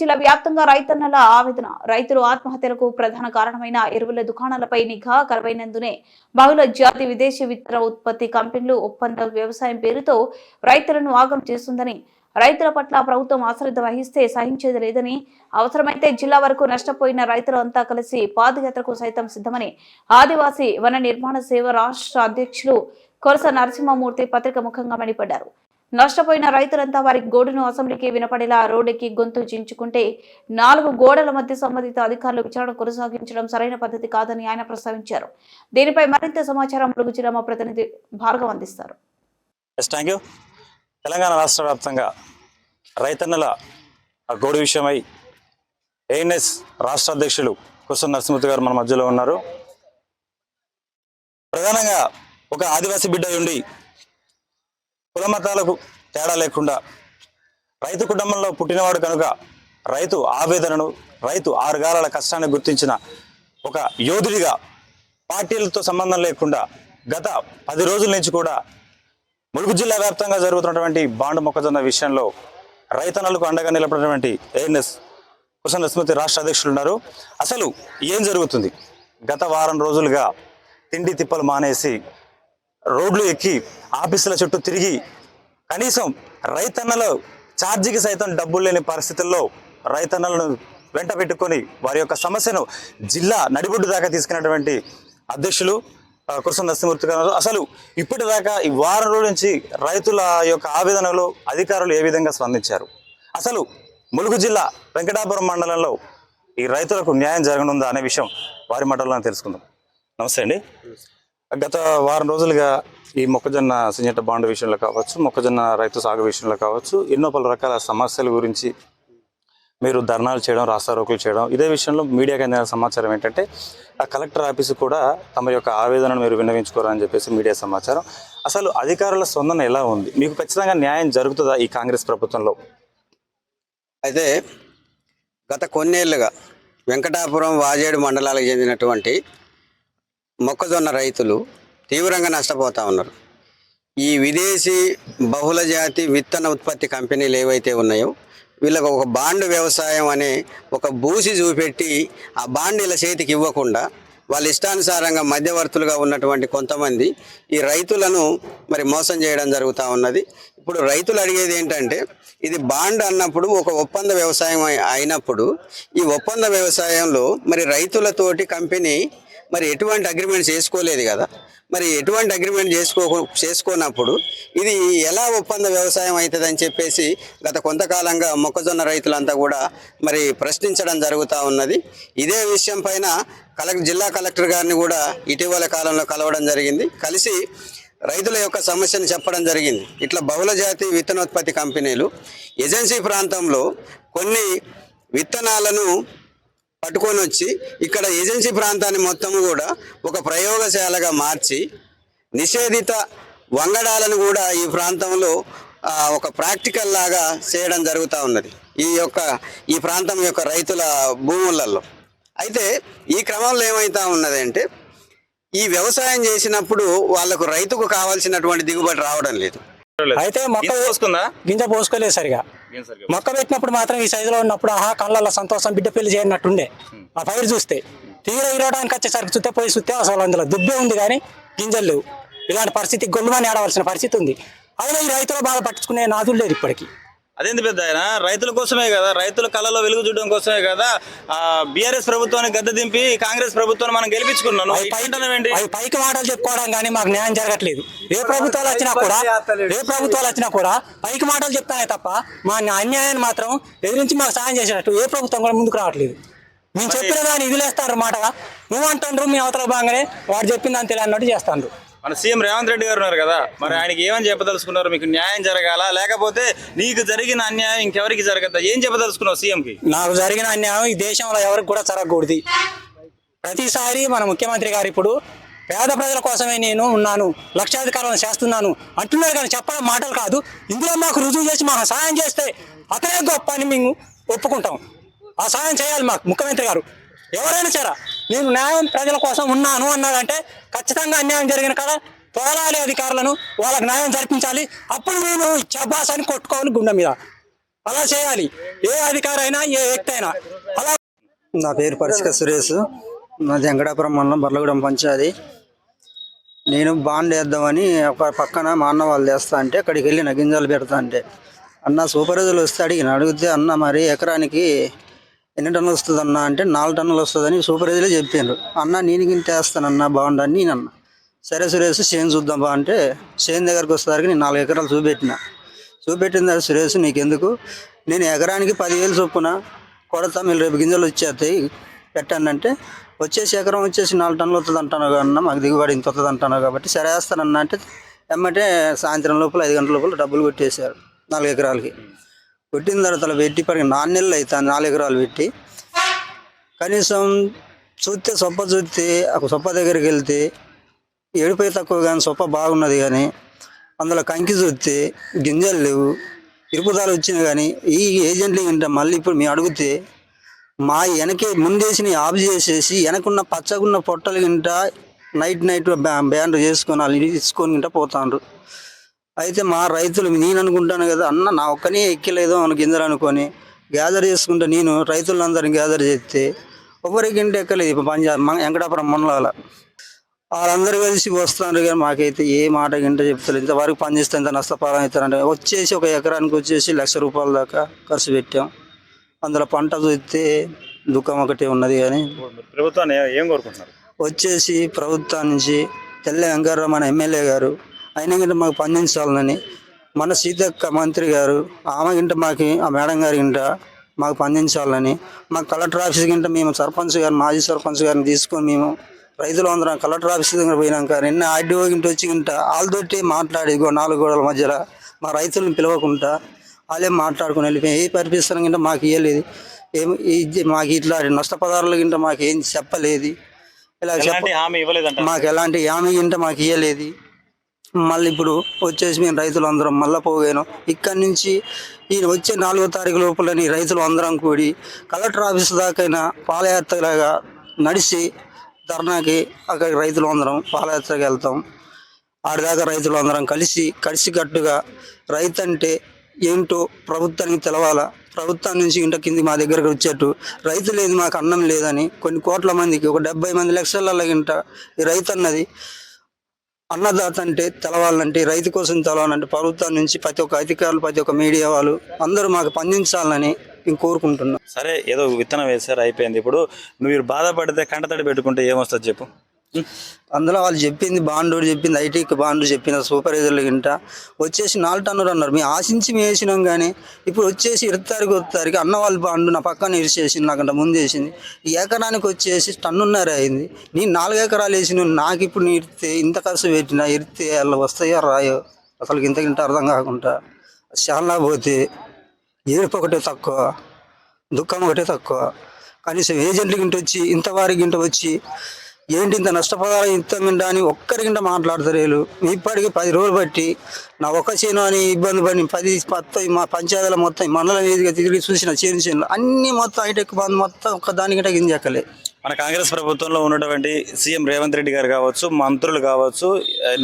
జిల్లా వ్యాప్తంగా రైతన్నల ఆవేదన. రైతులు ఆత్మహత్యలకు ప్రధాన కారణమైన ఎరువుల దుకాణాలపై నిఘా కరువైనందునే బహుళ జాతి విదేశీ విత్తన ఉత్పత్తి కంపెనీలు ఒప్పంద వ్యవసాయం పేరుతో రైతులను ఆగం చేస్తుందని రైతుల పట్ల ప్రభుత్వం అశ్రద్ధ వహిస్తే సహించేది లేదని అవసరమైతే జిల్లా వరకు నష్టపోయిన రైతులు అంతా కలిసి పాదయాత్రకు సైతం సిద్ధమని ఆదివాసీ వన నిర్మాణ సేవ రాష్ట్ర అధ్యక్షులు కొరస నరసింహమూర్తి పత్రిక ముఖంగా మండిపడ్డారు. నష్టపోయిన రైతులంతా వారి గోడును అసెంబ్లీకి వినపడేలా రోడ్డుకి గొంతు చించుకుంటే నాలుగు గోడల మధ్య సంబంధిత అధికారులు విచారణ కొనసాగించడం సరైన పద్ధతి కాదని ఆయన ప్రస్తావించారు. దీనిపై మరింత సమాచారం ములుగు జిల్లా మా ప్రతినిధి భార్గవ్ అందిస్తారు. ఎస్ యూ తెలంగాణ రాష్ట్ర వ్యాప్తంగా రైతన్నల గోడు విషయమై ఏఎన్ఎస్ రాష్ట్ర అధ్యక్షులు కుసం నరసింహతి గారు మన మధ్యలో ఉన్నారు. ప్రధానంగా ఒక ఆదివాసీ బిడ్డ ఉండి కుల మతాలకు తేడా లేకుండా రైతు కుటుంబంలో పుట్టినవాడు కనుక రైతు ఆవేదనను రైతు ఆరుగారాల కష్టాన్ని గుర్తించిన ఒక యోధుడిగా పార్టీలతో సంబంధం లేకుండా గత పది రోజుల నుంచి కూడా ములుగు జిల్లా వ్యాప్తంగా జరుగుతున్నటువంటి బాండ్ మొక్కజొన్న విషయంలో రైతన్నలకు అండగా నిలబడినటువంటి ఏఎన్ఎస్ కుసన్ స్మృతి రాష్ట్ర అధ్యక్షులు ఉన్నారు. అసలు ఏం జరుగుతుంది? గత వారం రోజులుగా తిండి తిప్పలు మానేసి రోడ్లు ఎక్కి ఆఫీసుల చుట్టూ తిరిగి కనీసం రైతన్నలు ఛార్జీకి సైతం డబ్బులు లేని పరిస్థితుల్లో రైతన్నలను వెంట పెట్టుకొని వారి యొక్క సమస్యను జిల్లా నడిబొడ్డు దాకా తీసుకున్నటువంటి అధ్యక్షులు కురసం నరసింహమూర్తి గారు అసలు ఇప్పటిదాకా ఈ వారం రోజుల నుంచి రైతుల యొక్క ఆవేదనలో అధికారులు ఏ విధంగా స్పందించారు? అసలు ములుగు జిల్లా వెంకటాపురం మండలంలో ఈ రైతులకు న్యాయం జరగనుందా అనే విషయం వారి మాటల్లో తెలుసుకుందాం. నమస్తే అండి. గత వారం రోజులుగా ఈ మొక్కజొన్న సింజట బాండ్ విషయంలో కావచ్చు మొక్కజొన్న రైతు సాగు విషయంలో కావచ్చు ఎన్నో పలు రకాల సమస్యల గురించి మీరు ధర్నాలు చేయడం రాస్తారోకులు చేయడం ఇదే విషయంలో మీడియాకి అందిన సమాచారం ఏంటంటే ఆ కలెక్టర్ ఆఫీసు కూడా తమ యొక్క ఆవేదనను మీరు విన్నవించుకోరని చెప్పేసి మీడియా సమాచారం. అసలు అధికారుల స్పందన ఎలా ఉంది? మీకు ఖచ్చితంగా న్యాయం జరుగుతుందా ఈ కాంగ్రెస్ ప్రభుత్వంలో? అయితే గత కొన్నేళ్ళుగా వెంకటాపురం వాజేడు మండలాలకు చెందినటువంటి మొక్కజొన్న రైతులు తీవ్రంగా నష్టపోతూ ఉన్నారు. ఈ విదేశీ బహుళ జాతి విత్తన ఉత్పత్తి కంపెనీలు ఏవైతే ఉన్నాయో వీళ్ళకు ఒక బాండ్ వ్యవసాయం అనే ఒక బూసి చూపెట్టి ఆ బాండ్ ఇలా చేతికి ఇవ్వకుండా వాళ్ళ ఇష్టానుసారంగా మధ్యవర్తులుగా ఉన్నటువంటి కొంతమంది ఈ రైతులను మరి మోసం చేయడం జరుగుతూ ఉన్నది. ఇప్పుడు రైతులు అడిగేది ఏంటంటే ఇది బాండ్ అన్నప్పుడు ఒక ఒప్పంద వ్యవసాయం అయినప్పుడు ఈ ఒప్పంద వ్యవసాయంలో మరి రైతులతోటి కంపెనీ మరి ఎటువంటి అగ్రిమెంట్ చేసుకోలేదు కదా. మరి ఎటువంటి అగ్రిమెంట్ చేసుకో చేసుకోనప్పుడు ఇది ఎలా ఒప్పంద వ్యవసాయం అవుతుంది అని చెప్పేసి గత కొంతకాలంగా మొక్కజొన్న రైతులంతా కూడా మరి ప్రశ్నించడం జరుగుతూ ఉన్నది. ఇదే విషయం పైన కలెక్ జిల్లా కలెక్టర్ గారిని కూడా ఇటీవల కాలంలో కలవడం జరిగింది. కలిసి రైతుల యొక్క సమస్యను చెప్పడం జరిగింది. ఇట్లా బహుళ జాతి విత్తనోత్పత్తి కంపెనీలు ఏజెన్సీ ప్రాంతంలో కొన్ని విత్తనాలను పట్టుకొని వచ్చి ఇక్కడ ఏజెన్సీ ప్రాంతాన్ని మొత్తము కూడా ఒక ప్రయోగశాలగా మార్చి నిషేధిత వంగడాలను కూడా ఈ ప్రాంతంలో ఒక ప్రాక్టికల్ లాగా చేయడం జరుగుతూ ఉన్నది ఈ యొక్క ఈ ప్రాంతం యొక్క రైతుల భూములలో. అయితే ఈ క్రమంలో ఏమైతా ఉన్నది అంటే ఈ వ్యవసాయం చేసినప్పుడు వాళ్ళకు రైతుకు కావాల్సినటువంటి దిగుబడి రావడం లేదు. అయితే మొక్క గింజ పోసుకుందా? గింజ పోసుకోలేదు సరిగా. మొక్క పెట్టినప్పుడు మాత్రం ఈ సైజులో ఉన్నప్పుడు ఆహా కళ్ళల్లో సంతోషం బిడ్డ పెళ్ళి చేయనట్టుండే. ఆ పైరు చూస్తే తీర ఇరవడానికి వచ్చేసరికి చూస్తే పోయి చూస్తే అసలు అందులో దుబ్బే ఉంది కానీ గింజలు లేవు. ఇలాంటి పరిస్థితి గొల్లుమని ఆడవలసిన పరిస్థితి ఉంది. అయినా ఈ రైతులు బాధ పట్టించుకునే నాదులు లేదు ఇప్పటికి. అదేంటి పెద్ద ఆయన? రైతుల కోసమే కదా. రైతుల కళలో వెలుగు చూడడం కోసమే కదా. బీఆర్ఎస్ ప్రభుత్వాన్ని గద్దె దింపి కాంగ్రెస్ ప్రభుత్వాన్ని మనం గెలిపించుకున్నాను అవి పైకి మాటలు చెప్పుకోవడం కానీ మాకు న్యాయం జరగట్లేదు. ఏ ప్రభుత్వాలు వచ్చినా కూడా ఏ ప్రభుత్వాలు వచ్చినా కూడా పైకి మాటలు చెప్తానే తప్ప మా అన్యాయాన్ని మాత్రం ఎదిరించి మాకు సాయం చేసేటట్టు ఏ ప్రభుత్వం కూడా ముందుకు రావట్లేదు. మేము చెప్పిన దాన్ని ఇదిలేస్తారు మాటగా నువ్వు అంటుండ్రు మీ అవతల బాగానే వాడు చెప్పిందని తెలియదు అన్నట్టు చేస్తాండ్రు. మన సీఎం రేవంత్ రెడ్డి గారు ఉన్నారు కదా మరి ఆయనకి ఏమని చెప్పదలుచుకున్నారు? మీకు న్యాయం జరగాల? లేకపోతే నీకు జరిగిన అన్యాయం ఇంకెవరికి జరగద్దా? ఏం చెప్పదలుచుకున్నావు సీఎంకి? నాకు జరిగిన అన్యాయం ఈ దేశంలో ఎవరికి కూడా జరగకూడదు. ప్రతిసారి మన ముఖ్యమంత్రి గారు ఇప్పుడు పేద ప్రజల కోసమే నేను ఉన్నాను లక్షాధికారులను చేస్తున్నాను అంటున్నారు కానీ చెప్పడం మాటలు కాదు. ఇందులో మాకు రుజువు చేసి మాకు సహాయం చేస్తే అతనే గొప్ప అని మేము ఒప్పుకుంటాం. ఆ సహాయం చేయాలి మాకు ముఖ్యమంత్రి గారు. ఎవరైనా సరే నేను న్యాయం ప్రజల కోసం ఉన్నాను అన్నాడంటే ఖచ్చితంగా అన్యాయం జరిగిన కదా పోరాలి అధికారులను వాళ్ళకి న్యాయం జరిపించాలి. అప్పుడు నేను చబాస్ అని కొట్టుకోవాలి గుండె మీద. అలా చేయాలి. ఏ అధికారి అయినా ఏ వ్యక్తి అయినా. అలా నా పేరు పరిశిక సురేష్. నాది వెంకటాపురం మండలం బర్లగూడెం పంచాయతీ. నేను బాండ్ వేద్దామని ఒక పక్కన మా అన్న వాళ్ళు చేస్తా అంటే అక్కడికి వెళ్ళి నా గింజలు పెడతా అంటే అన్న సూపర్వైజర్లు వస్తే అడిగిన అడిగితే అన్న మరి ఎకరానికి ఎన్ని టన్నులు వస్తుంది అన్న అంటే నాలుగు టన్నులు వస్తుందని సూపర్వైజర్లే చెప్పిండ్రు అన్న నేను గింట వేస్తానన్న బాగుండని నేను అన్న సరే సురేష్ చేను చూద్దాం బా అంటే చేను దగ్గరకు వచ్చేసరికి నేను నాలుగు ఎకరాలు చూపెట్టిన. చూపెట్టిన తర్వాత సురేష్ నీకెందుకు? నేను ఎకరానికి పదివేలు చొప్పున కొడతా మీరు రేపు గింజలు వచ్చేస్తాయి పెట్టానంటే అంటే వచ్చేసి ఎకరం వచ్చేసి నాలుగు టన్నులు వస్తుంది అంటాను అన్న మాకు దిగుబడి ఇంత వస్తుంది అంటాను కాబట్టి సరే వేస్తానన్న అంటే ఎమ్మటే సాయంత్రం లోపల ఐదు గంటల లోపల డబ్బులు కొట్టేశారు నాలుగు ఎకరాలకి. పెట్టిన తర్వాత పెట్టి పడి నాలుగు నెలలు అవుతుంది నాలుగు ఎకరాలు పెట్టి. కనీసం చూస్తే సొప్ప చూస్తే ఒక సొప్ప దగ్గరికి వెళ్తే ఏడిపోయి తక్కువ కానీ సొప్ప బాగున్నది కానీ అందులో కంకి చూస్తే గింజలు లేవు ఇరుపుదాలు వచ్చినా కానీ ఈ ఏజెంట్లు ఏంటంటే మళ్ళీ ఇప్పుడు మేము అడిగితే మా వెనకే ముందేసిన ఆఫ్ చేసేసి వెనకున్న పచ్చగున్న పొట్టలు గింట నైట్ నైట్ బ్యాండ్ చేసుకొని వాళ్ళు తీసుకొని గింట పోతాండ్రు. అయితే మా రైతులు నేను అనుకుంటాను కదా అన్న నా ఒక్కనే ఎక్కలేదు మన గింజలు అనుకొని గ్యాదర్ చేసుకుంటే నేను రైతులందరిని గ్యాదర్ చేస్తే ఒకరికి ఇంటి ఎక్కలేదు ఇప్పుడు పంజాబ్ వెంకటాపురం మండలాల. వాళ్ళందరూ కలిసి వస్తున్నారు కానీ మాకైతే ఏ మాట గింట చెప్తారు ఇంతవరకు పని చేస్తే ఎంత నష్టపరం అవుతారంటే వచ్చేసి ఒక ఎకరానికి వచ్చేసి లక్ష రూపాయల దాకా ఖర్చు పెట్టాం. అందులో పంట చూస్తే దుఃఖం ఒకటే ఉన్నది కానీ ప్రభుత్వాన్ని ఏం కోరుకుంటున్నారు? వచ్చేసి ప్రభుత్వం నుంచి తెల్ల వెంకర్రావు మన ఎమ్మెల్యే గారు అయినా గింట మాకు పండించాలని మన సీతక్క మంత్రి గారు ఆమె గింట మాకు ఆ మేడం గారి గింట మాకు పండించాలని మా కలెక్టర్ ఆఫీస్ గింట మేము సర్పంచ్ గారు మాజీ సర్పంచ్ గారిని తీసుకొని మేము రైతులు అందరం కలెక్టర్ ఆఫీస్ దగ్గర పోయినాక నిన్న ఆర్డీఓ గింట వచ్చి గింట వాళ్ళతోటి మాట్లాడి నాలుగు గోడల మధ్యలో మా రైతులను పిలవకుండా వాళ్ళే మాట్లాడుకుని వెళ్ళిపోయి ఏ పరిపిస్తాను గింట మాకు ఇవ్వలేదు ఏం ఇది మాకు ఇట్లా నష్టపదార్థాల గింట మాకు ఏం చెప్పలేదు. ఇలా చెప్ప మాకు ఎలాంటి హామీ గింట మాకు ఇవ్వలేదు మళ్ళీ ఇప్పుడు వచ్చేసి మేము రైతులు అందరం మళ్ళీ పోగాను. ఇక్కడి నుంచి ఈ వచ్చే నాలుగో తారీఖు లోపలని రైతులు అందరం కూడి కలెక్టర్ ఆఫీస్ దాకైనా పాదయాత్రలాగా నడిచి ధర్నాకి అక్కడికి రైతులు అందరం పాదయాత్రకి వెళ్తాం. ఆడిదాకా రైతులు అందరం కలిసి కలిసికట్టుగా రైతు అంటే ఏంటో ప్రభుత్వానికి తెలవాలా? ప్రభుత్వం నుంచి ఇంట కింది మా దగ్గరకు వచ్చేట్టు రైతు లేదు మాకు అన్నం లేదని కొన్ని కోట్ల మందికి ఒక డెబ్బై మంది లక్షల ఇంట ఈ రైతు అన్నది అన్నదాత అంటే తెలవాలంటే రైతు కోసం తెలవాలంటే ప్రభుత్వం నుంచి ప్రతి ఒక్క అధికారులు ప్రతి ఒక్క మీడియా వాళ్ళు అందరూ మాకు పండించాలని నేను కోరుకుంటున్నాం. సరే ఏదో విత్తనం వేసారు అయిపోయింది. ఇప్పుడు నువ్వు బాధపడితే కంటతడి పెట్టుకుంటే ఏమొస్తుంది చెప్పు? అందులో వాళ్ళు చెప్పింది బాండు చెప్పింది ఐటీకి బాండు చెప్పిన సూపర్వైజర్లు గింట. వచ్చేసి నాలుగు టన్నులు అన్నారు. మేము ఆశించి మేము వేసినాం కానీ ఇప్పుడు వచ్చేసి ఇరుతారికి వస్తారికి అన్న వాళ్ళ బాండు నా పక్కన ఇరిచేసింది నాకంట ముందు వేసింది ఈ ఎకరానికి వచ్చేసి టన్నున్నర అయింది. నేను నాలుగు ఎకరాలు వేసిన నాకు ఇప్పుడు నీ ఇరితే ఇంత ఖర్చు పెట్టినా ఇరితే వాళ్ళు వస్తాయో రాయో అసలు ఇంత గింట అర్థం కాకుండా చాలా పోతే ఏడుపు ఒకటే తక్కువ దుఃఖం ఒకటే తక్కువ. కనీసం ఏజెంట్ల గింట వచ్చి ఇంత వారి గింట వచ్చి ఏంటి ఇంత నష్టపదాలు ఇంత మిండా అని ఒక్కరికింట మాట్లాడతారు వీళ్ళు. ఇప్పటికి పది రోజులు బట్టి నా ఒక్క చేను అని ఇబ్బంది పడి పది మొత్తం మా పంచాయతీల మొత్తం ఈ మండలం ఏదిగా తిరిగి చూసిన చేను చేను అన్ని మొత్తం హైటెక్ బంద్ మొత్తం ఒక్క దానికిట గింజక్కలే మన కాంగ్రెస్ ప్రభుత్వంలో ఉన్నటువంటి సీఎం రేవంత్ రెడ్డి గారు కావచ్చు మంత్రులు కావచ్చు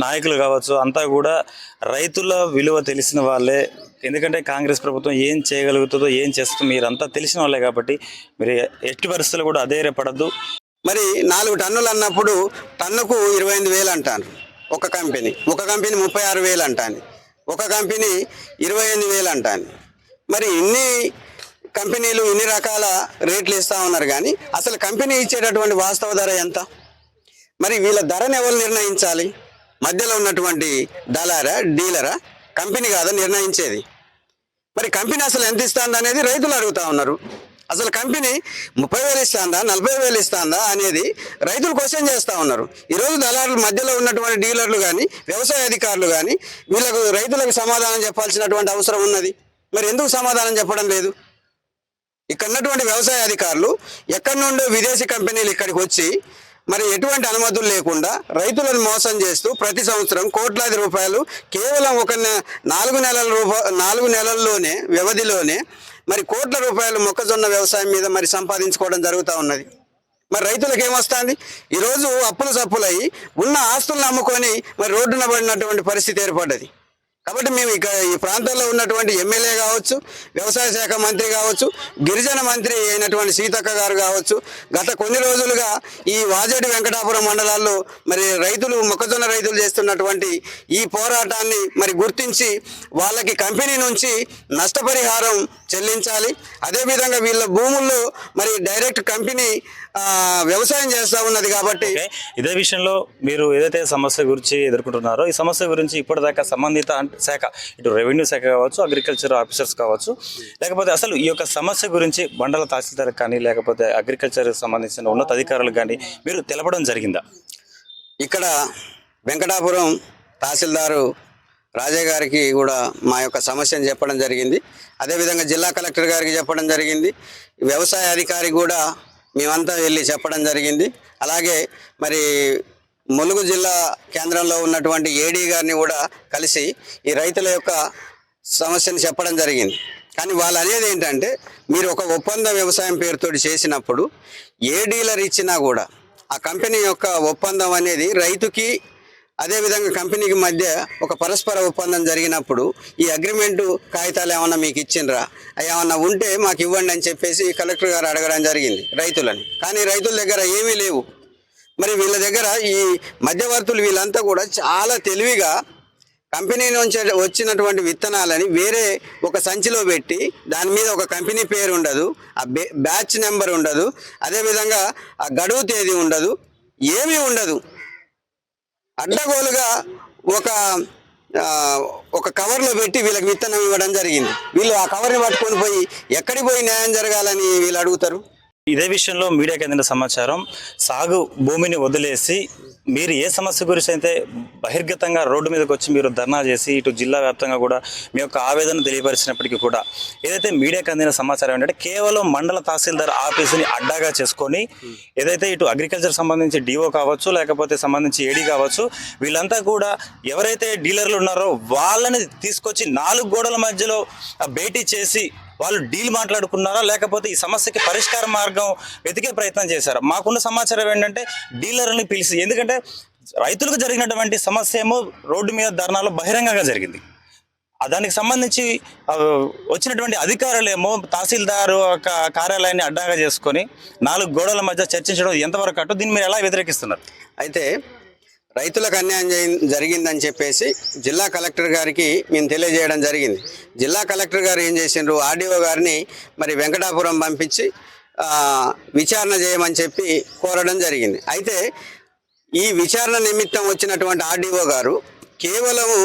నాయకులు కావచ్చు అంతా కూడా రైతుల విలువ తెలిసిన వాళ్ళే. ఎందుకంటే కాంగ్రెస్ ప్రభుత్వం ఏం చేయగలుగుతుందో ఏం చేస్తుందో మీరంతా తెలిసిన వాళ్ళే కాబట్టి మీరు ఎట్టి పరిస్థితులు కూడా అధైర్యపడద్దు. మరి నాలుగు టన్నులు అన్నప్పుడు టన్నుకు ఇరవై ఎనిమిది వేలు అంటాను. ఒక కంపెనీ ఒక కంపెనీ ముప్పై ఆరు వేలు అంటాను. ఒక కంపెనీ ఇరవై ఎనిమిది వేలు అంటాను. మరి ఇన్ని కంపెనీలు ఇన్ని రకాల రేట్లు ఇస్తూ ఉన్నారు కానీ అసలు కంపెనీ ఇచ్చేటటువంటి వాస్తవ ధర ఎంత? మరి వీళ్ళ ధరను ఎవరు నిర్ణయించాలి? మధ్యలో ఉన్నటువంటి దళారా డీలరా? కంపెనీ కాదా నిర్ణయించేది? మరి కంపెనీ అసలు ఎంత ఇస్తుంది అనేది రైతులు అడుగుతా ఉన్నారు. అసలు కంపెనీ ముప్పై వేలు ఇస్తాందా నలభై వేలు ఇస్తాందా అనేది రైతులు క్వశ్చన్ చేస్తూ ఉన్నారు. ఈరోజు దళారుల మధ్యలో ఉన్నటువంటి డీలర్లు కానీ వ్యవసాయ అధికారులు కానీ వీళ్ళకు రైతులకు సమాధానం చెప్పాల్సినటువంటి అవసరం ఉన్నది. మరి ఎందుకు సమాధానం చెప్పడం లేదు? ఇక్కడ ఉన్నటువంటి వ్యవసాయ అధికారులు ఎక్కడి నుండో విదేశీ కంపెనీలు ఇక్కడికి వచ్చి మరి ఎటువంటి అనుమతులు లేకుండా రైతులను మోసం చేస్తూ ప్రతి సంవత్సరం కోట్లాది రూపాయలు కేవలం ఒక నె- నాలుగు నెలల రూపా నాలుగు నెలల్లోనే వ్యవధిలోనే మరి కోట్ల రూపాయలు మొక్కజొన్న వ్యవసాయం మీద మరి సంపాదించుకోవడం జరుగుతూ ఉన్నది. మరి రైతులకు ఏమొస్తుంది? ఈరోజు అప్పులు సప్పులై ఉన్న ఆస్తులను అమ్ముకొని మరి రోడ్డున పడినటువంటి పరిస్థితి ఏర్పడ్డది. కాబట్టి మేము ఇక్కడ ఈ ప్రాంతంలో ఉన్నటువంటి ఎమ్మెల్యే కావచ్చు వ్యవసాయ శాఖ మంత్రి కావచ్చు గిరిజన మంత్రి అయినటువంటి సీతక్క గారు కావచ్చు గత కొన్ని రోజులుగా ఈ వాజేడి వెంకటాపురం మండలాల్లో మరి రైతులు మొక్కజొన్న రైతులు చేస్తున్నటువంటి ఈ పోరాటాన్ని మరి గుర్తించి వాళ్ళకి కంపెనీ నుంచి నష్టపరిహారం చెల్లించాలి. అదేవిధంగా వీళ్ళ భూముల్లో మరి డైరెక్ట్ కంపెనీ వ్యవసాయం చేస్తూ ఉన్నది కాబట్టి. ఇదే విషయంలో మీరు ఏదైతే సమస్య గురించి ఎదుర్కొంటున్నారో ఈ సమస్య గురించి ఇప్పటిదాకా సంబంధిత శాఖ ఇటు రెవెన్యూ శాఖ కావచ్చు అగ్రికల్చర్ ఆఫీసర్స్ కావచ్చు లేకపోతే అసలు ఈ యొక్క సమస్య గురించి మండల తహసీల్దార్ కానీ లేకపోతే అగ్రికల్చర్ సంబంధించిన ఉన్నత అధికారులు కానీ మీరు తెలపడం జరిగిందా? ఇక్కడ వెంకటాపురం తహసీల్దారు రాజయ్య గారికి కూడా మా యొక్క సమస్యను చెప్పడం జరిగింది. అదేవిధంగా జిల్లా కలెక్టర్ గారికి చెప్పడం జరిగింది. వ్యవసాయ అధికారి కూడా మేమంతా వెళ్ళి చెప్పడం జరిగింది. అలాగే మరి ములుగు జిల్లా కేంద్రంలో ఉన్నటువంటి ఏడీ గారిని కూడా కలిసి ఈ రైతుల యొక్క సమస్యను చెప్పడం జరిగింది. కానీ వాళ్ళు అనేది ఏంటంటే మీరు ఒక ఒప్పంద వ్యవసాయం పేరుతో చేసినప్పుడు ఏ డీలర్ ఇచ్చినా కూడా ఆ కంపెనీ యొక్క ఒప్పందం అనేది రైతుకి అదేవిధంగా కంపెనీకి మధ్య ఒక పరస్పర ఒప్పందం జరిగినప్పుడు ఈ అగ్రిమెంటు కాగితాలు ఏమన్నా మీకు ఇచ్చిండ్రా? ఏమన్నా ఉంటే మాకు ఇవ్వండి అని చెప్పేసి కలెక్టర్ గారు అడగడం జరిగింది రైతులని. కానీ రైతుల దగ్గర ఏమీ లేవు. మరి వీళ్ళ దగ్గర ఈ మధ్యవర్తులు వీళ్ళంతా కూడా చాలా తెలివిగా కంపెనీ నుంచి వచ్చినటువంటి విత్తనాలని వేరే ఒక సంచిలో పెట్టి దాని మీద ఒక కంపెనీ పేరు ఉండదు ఆ బే బ్యాచ్ నెంబర్ ఉండదు అదేవిధంగా ఆ గడువు తేదీ ఉండదు ఏమీ ఉండదు. అడ్డగోలుగా ఒక ఒక కవర్లో పెట్టి వీళ్ళకి విత్తనం ఇవ్వడం జరిగింది. వీళ్ళు ఆ కవర్ని పట్టుకొని పోయి ఎక్కడికి పోయి న్యాయం జరగాలని వీళ్ళు అడుగుతారు? ఇదే విషయంలో మీడియాకి అందిన సమాచారం సాగు భూమిని వదిలేసి మీరు ఏ సమస్య గురించి అయితే బహిర్గతంగా రోడ్డు మీదకి వచ్చి మీరు ధర్నా చేసి ఇటు జిల్లా వ్యాప్తంగా కూడా మీ యొక్క ఆవేదన తెలియపరిచినప్పటికీ కూడా ఏదైతే మీడియాకి అందిన సమాచారం ఏంటంటే కేవలం మండల తహసీల్దార్ ఆఫీసుని అడ్డాగా చేసుకొని ఏదైతే ఇటు అగ్రికల్చర్ సంబంధించి డిఓ కావచ్చు లేకపోతే సంబంధించి ఏడీ కావచ్చు వీళ్ళంతా కూడా ఎవరైతే డీలర్లు ఉన్నారో వాళ్ళని తీసుకొచ్చి నాలుగు గోడల మధ్యలో భేటీ చేసి వాళ్ళు డీల్ మాట్లాడుకున్నారా? లేకపోతే ఈ సమస్యకి పరిష్కార మార్గం వెతికే ప్రయత్నం చేశారా? మాకున్న సమాచారం ఏంటంటే డీలర్ని పిలిచి ఎందుకంటే రైతులకు జరిగినటువంటి సమస్య ఏమో రోడ్డు మీద ధర్నాలు బహిరంగంగా జరిగింది. దానికి సంబంధించి వచ్చినటువంటి వచ్చినటువంటి అధికారులేమో తహసీల్దారు ఒక కార్యాలయాన్ని అడ్డాగా చేసుకొని నాలుగు గోడల మధ్య చర్చించడం ఎంతవరకు అటు దీన్ని మీరు ఎలా వ్యతిరేకిస్తున్నారు? అయితే రైతులకు అన్యాయం జరిగిందని చెప్పేసి జిల్లా కలెక్టర్ గారికి మేము తెలియజేయడం జరిగింది. జిల్లా కలెక్టర్ గారు ఏం చేసిండ్రు? ఆర్డీఓ గారిని మరి వెంకటాపురం పంపించి విచారణ చేయమని చెప్పి కోరడం జరిగింది. అయితే ఈ విచారణ నిమిత్తం వచ్చినటువంటి ఆర్డీఓ గారు కేవలము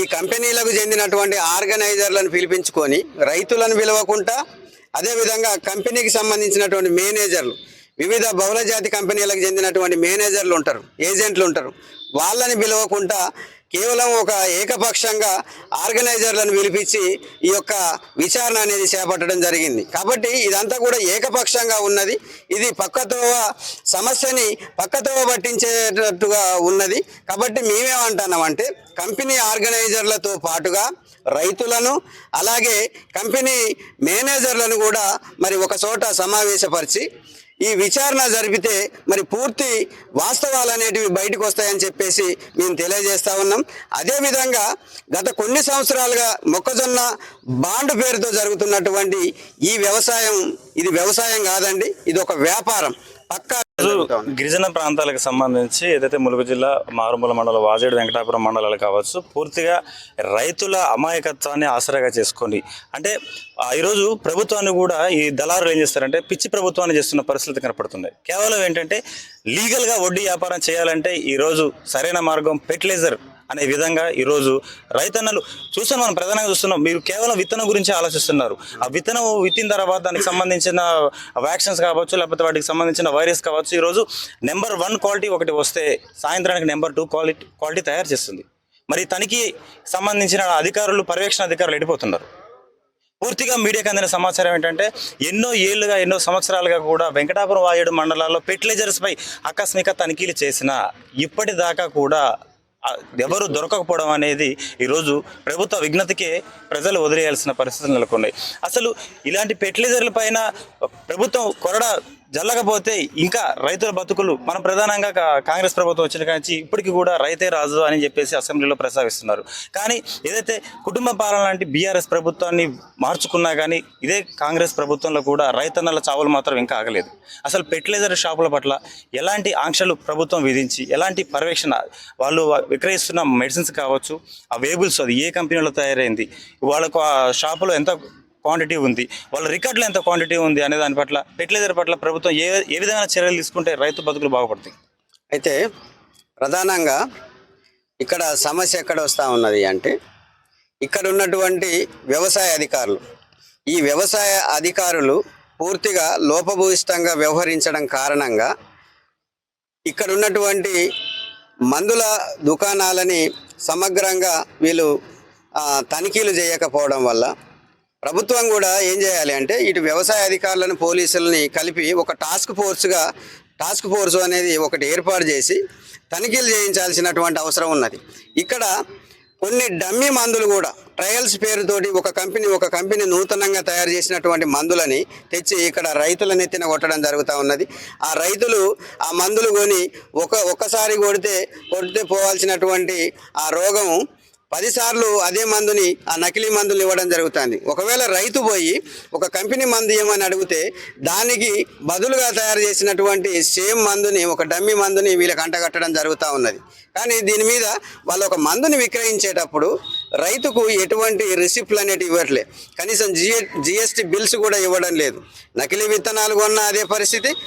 ఈ కంపెనీలకు చెందినటువంటి ఆర్గనైజర్లను పిలిపించుకొని రైతులను పిలవకుండా అదేవిధంగా కంపెనీకి సంబంధించినటువంటి మేనేజర్లు వివిధ బహుళజాతి కంపెనీలకు చెందినటువంటి మేనేజర్లు ఉంటారు ఏజెంట్లు ఉంటారు. వాళ్ళని పిలవకుండా కేవలం ఒక ఏకపక్షంగా ఆర్గనైజర్లను పిలిపించి ఈ యొక్క విచారణ అనేది చేపట్టడం జరిగింది. కాబట్టి ఇదంతా కూడా ఏకపక్షంగా ఉన్నది. ఇది పక్కతోవ సమస్యని పక్కతోవ పట్టించేటట్టుగా ఉన్నది. కాబట్టి మేమేమంటున్నామంటే కంపెనీ ఆర్గనైజర్లతో పాటుగా రైతులను అలాగే కంపెనీ మేనేజర్లను కూడా మరి ఒక చోట సమావేశపరిచి ఈ విచారణ జరిపితే మరి పూర్తి వాస్తవాలు అనేటివి బయటకు వస్తాయని చెప్పేసి మేము తెలియజేస్తా ఉన్నాం. అదేవిధంగా గత కొన్ని సంవత్సరాలుగా మొక్కజొన్న బాండ్ పేరుతో జరుగుతున్నటువంటి ఈ వ్యవసాయం ఇది వ్యవసాయం కాదండి ఇది ఒక వ్యాపారం. పక్కా ఉంది. గిరిజన ప్రాంతాలకు సంబంధించి ఏదైతే ములుగు జిల్లా మారుమూల మండలం వాజేడు వెంకటాపురం మండలాలు కావచ్చు పూర్తిగా రైతుల అమాయకత్వాన్ని ఆసరాగా చేసుకొని అంటే ఈరోజు ప్రభుత్వాన్ని కూడా ఈ దళారులు ఏం చేస్తారంటే పిచ్చి ప్రభుత్వాన్ని చేస్తున్న పరిస్థితి కనపడుతుంది కేవలం ఏంటంటే లీగల్గా వడ్డీ వ్యాపారం చేయాలంటే ఈరోజు సరైన మార్గం ఫెర్టిలైజర్ అనే విధంగా ఈరోజు రైతన్నలు చూస్తున్నాం మనం ప్రధానంగా చూస్తున్నాం. మీరు కేవలం విత్తనం గురించి ఆలోచిస్తున్నారు. ఆ విత్తనం విత్తిన తర్వాత దానికి సంబంధించిన వ్యాక్సిన్స్ కావచ్చు లేకపోతే వాటికి సంబంధించిన వైరస్ కావచ్చు ఈరోజు నెంబర్ వన్ క్వాలిటీ ఒకటి వస్తే సాయంత్రానికి నెంబర్ టూ క్వాలిటీ క్వాలిటీ తయారు చేస్తుంది. మరి తనిఖీ సంబంధించిన అధికారులు పర్యవేక్షణ అధికారులు ఎడిపోతున్నారు పూర్తిగా మీడియాకి అందిన సమాచారం ఏంటంటే ఎన్నో ఏళ్ళుగా ఎన్నో సంవత్సరాలుగా కూడా వెంకటాపురం వాయుడు మండలాల్లో ఫెర్టిలైజర్స్పై ఆకస్మిక తనిఖీలు చేసిన ఇప్పటిదాకా కూడా ఎవరు దొరకకపోవడం అనేది ఈరోజు ప్రభుత్వ విజ్ఞతకే ప్రజలు వదిలేయాల్సిన పరిస్థితులు నెలకొన్నాయి. అసలు ఇలాంటి ఫెర్టిలైజర్ల పైన ప్రభుత్వం కొరడా జల్లకపోతే ఇంకా రైతుల బతుకులు మనం ప్రధానంగా కాంగ్రెస్ ప్రభుత్వం వచ్చిన కానీ ఇప్పటికీ కూడా రైతే రాజు అని చెప్పేసి అసెంబ్లీలో ప్రస్తావిస్తున్నారు. కానీ ఏదైతే కుటుంబ పాలన లాంటి బీఆర్ఎస్ ప్రభుత్వాన్ని మార్చుకున్నా కానీ ఇదే కాంగ్రెస్ ప్రభుత్వంలో కూడా రైతన్నల చావులు మాత్రం ఇంకా ఆగలేదు. అసలు ఫెర్టిలైజర్ షాపుల పట్ల ఎలాంటి ఆంక్షలు ప్రభుత్వం విధించి ఎలాంటి పర్యవేక్షణ వాళ్ళు విక్రయిస్తున్న మెడిసిన్స్ కావచ్చు ఆ వేబుల్స్ అది ఏ కంపెనీలో తయారైంది వాళ్ళకు ఆ షాపులో ఎంత క్వాంటిటీ ఉంది. వాళ్ళ రికార్డులో ఎంత క్వాంటిటీ ఉంది అనే దాని పట్ల ఫెర్టిలైజర్ పట్ల ప్రభుత్వం ఏ ఏ విధమైన చర్యలు తీసుకుంటే రైతు బతుకులు బాగుపడతాయి? అయితే ప్రధానంగా ఇక్కడ సమస్య ఎక్కడ వస్తూ ఉన్నది అంటే ఇక్కడ ఉన్నటువంటి వ్యవసాయ అధికారులు. ఈ వ్యవసాయ అధికారులు పూర్తిగా లోపభూయిష్టంగా వ్యవహరించడం కారణంగా ఇక్కడ ఉన్నటువంటి మందుల దుకాణాలని సమగ్రంగా వీళ్ళు తనిఖీలు చేయకపోవడం వల్ల ప్రభుత్వం కూడా ఏం చేయాలి అంటే ఇటు వ్యవసాయ అధికారులను పోలీసులని కలిపి ఒక టాస్క్ ఫోర్స్గా టాస్క్ ఫోర్స్ అనేది ఒకటి ఏర్పాటు చేసి తనిఖీలు చేయించాల్సినటువంటి అవసరం ఉన్నది. ఇక్కడ కొన్ని డమ్మీ మందులు కూడా ట్రయల్స్ పేరుతోటి ఒక కంపెనీ ఒక కంపెనీ నూతనంగా తయారు చేసినటువంటి మందులని తెచ్చి ఇక్కడ రైతుల నెత్తిన కొట్టడం జరుగుతూ ఉన్నది. ఆ రైతులు ఆ మందులు కొని ఒక ఒక్కసారి కొడితే కొడితే పోవాల్సినటువంటి ఆ రోగం పదిసార్లు అదే మందుని ఆ నకిలీ మందులు ఇవ్వడం జరుగుతుంది. ఒకవేళ రైతు పోయి ఒక కంపెనీ మందు ఏమని అడిగితే దానికి బదులుగా తయారు చేసినటువంటి సేమ్ మందుని ఒక డమ్మి మందుని వీళ్ళకి అంటగట్టడం జరుగుతూ ఉన్నది. కానీ దీని మీద వాళ్ళు ఒక మందుని విక్రయించేటప్పుడు రైతుకు ఎటువంటి రిసిప్ట్లు అనేటివి ఇవ్వట్లే. కనీసం జిఎస్టీ బిల్స్ కూడా ఇవ్వడం లేదు. నకిలీ విత్తనాలు కొన్న అదే పరిస్థితి.